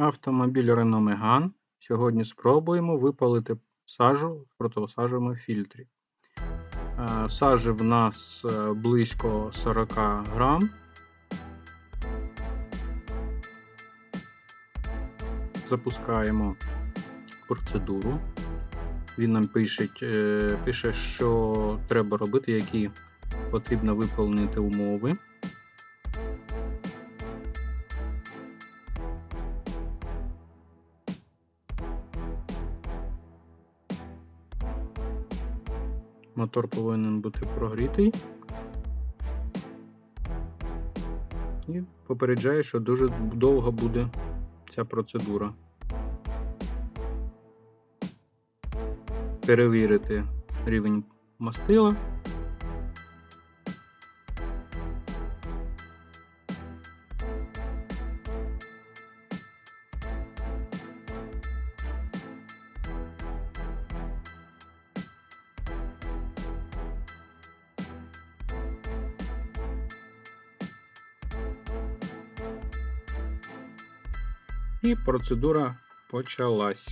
Автомобіль Renault Megane. Сьогодні спробуємо випалити сажу в противосажовому фільтрі. Е, Сажі в нас е, близько 40 грам. Запускаємо процедуру. Він нам пише, е, пише, що треба робити, які потрібно виповнити умови. Мотор повинен бути прогрітий. І попереджає, що дуже довго буде ця процедура. Перевірити рівень мастила. І процедура почалась.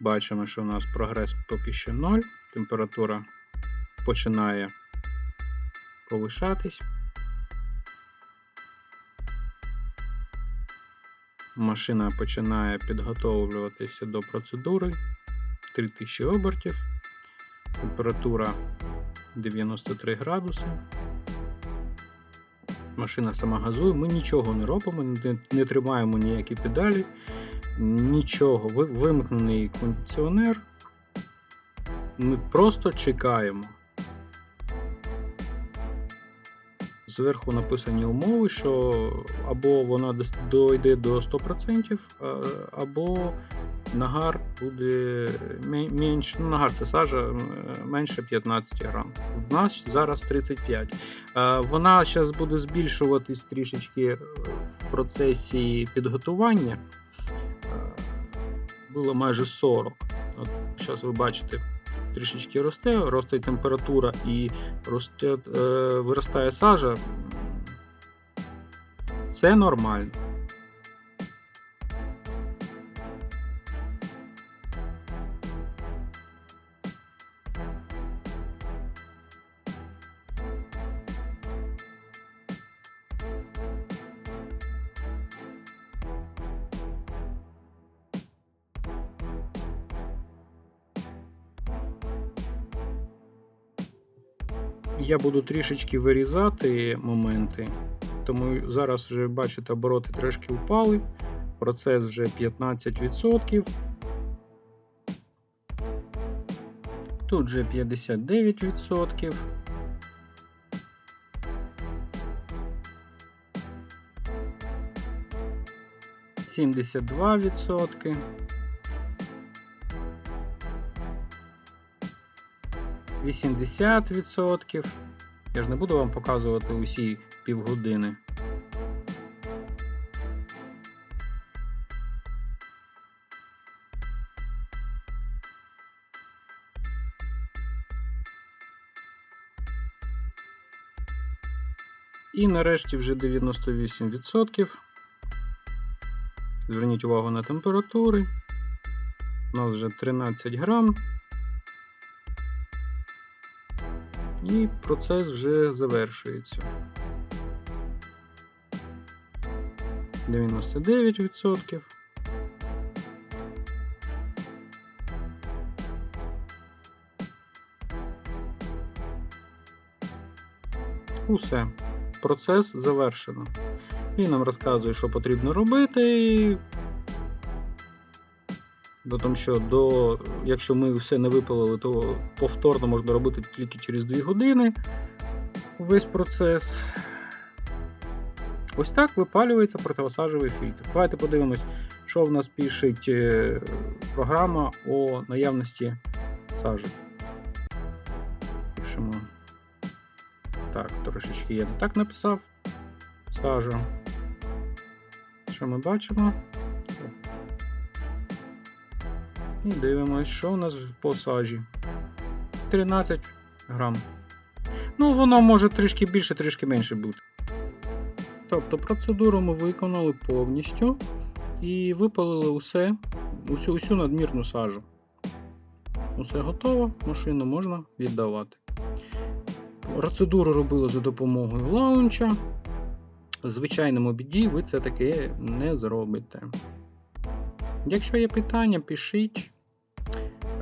Бачимо, що у нас прогрес поки що 0, температура починає повишатись. Машина починає підготовлюватися до процедури 3000 обертів, температура 93 градуси. Машина сама газує, ми нічого не робимо, не, не тримаємо ніякі педалі, нічого. Вимкнений кондиціонер. Ми просто чекаємо. Зверху написані умови, що або вона дойде до 100%, або нагар буде мі- менш, ну, нагар це сажа менше 15 грам. В нас зараз 35. Е, Вона зараз буде збільшуватись трішечки е, в процесі підготування. Було майже 40. От зараз ви бачите, трішечки росте, росте температура і росте, е, виростає сажа. Це нормально. Я буду трішечки вирізати моменти, тому зараз вже бачите, обороти трошки впали. Процес вже 15%. Тут вже 59%. Сімдесят два відсотки. Вісімдесят відсотків. Я ж не буду вам показувати усі півгодини. І нарешті вже 98%. Зверніть увагу на температури. У нас вже 13 грам. І процес вже завершується. 99%. Усе. Процес завершено. Він нам розказує, що потрібно робити. До тому, що до, якщо ми все не випалили, то повторно можна робити тільки через 2 години весь процес. Ось так випалюється противосажовий фільтр. Давайте подивимось, що в нас пише е, програма о наявності сажі. Пишемо. Так, трошечки я не так написав. Сажа. Що ми бачимо? І дивимось, що у нас по сажі. 13 грам. Ну, воно може трішки більше, трішки менше бути. Тобто процедуру ми виконали повністю і випалили усе, усю, усю надмірну сажу. Усе готово, машину можна віддавати. Процедуру робили за допомогою лаунча. В звичайному біді ви це таке не зробите. Якщо є питання, пишіть.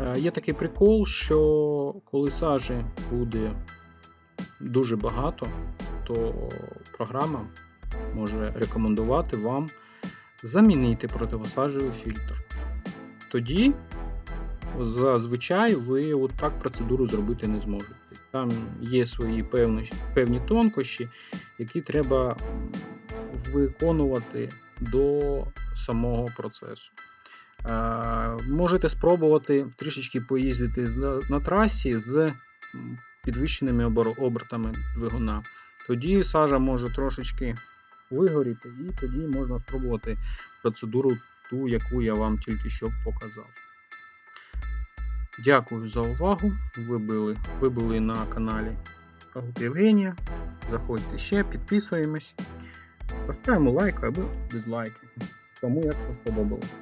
Е, Є такий прикол, що коли сажі буде дуже багато, то програма може рекомендувати вам замінити противосаджовий фільтр. Тоді, зазвичай, ви от так процедуру зробити не зможете. Там є свої певні, певні тонкощі, які треба виконувати до самого процесу. Е, Можете спробувати трішечки поїздити на трасі з підвищеними обертами двигуна. Тоді сажа може трошечки вигоріти, і тоді можна спробувати процедуру ту, яку я вам тільки що показав. Дякую за увагу. Ви були, ви були на каналі Євгенія. Заходьте ще, підписуємось. Поставимо лайк або дизлайки. Кому як що сподобалось.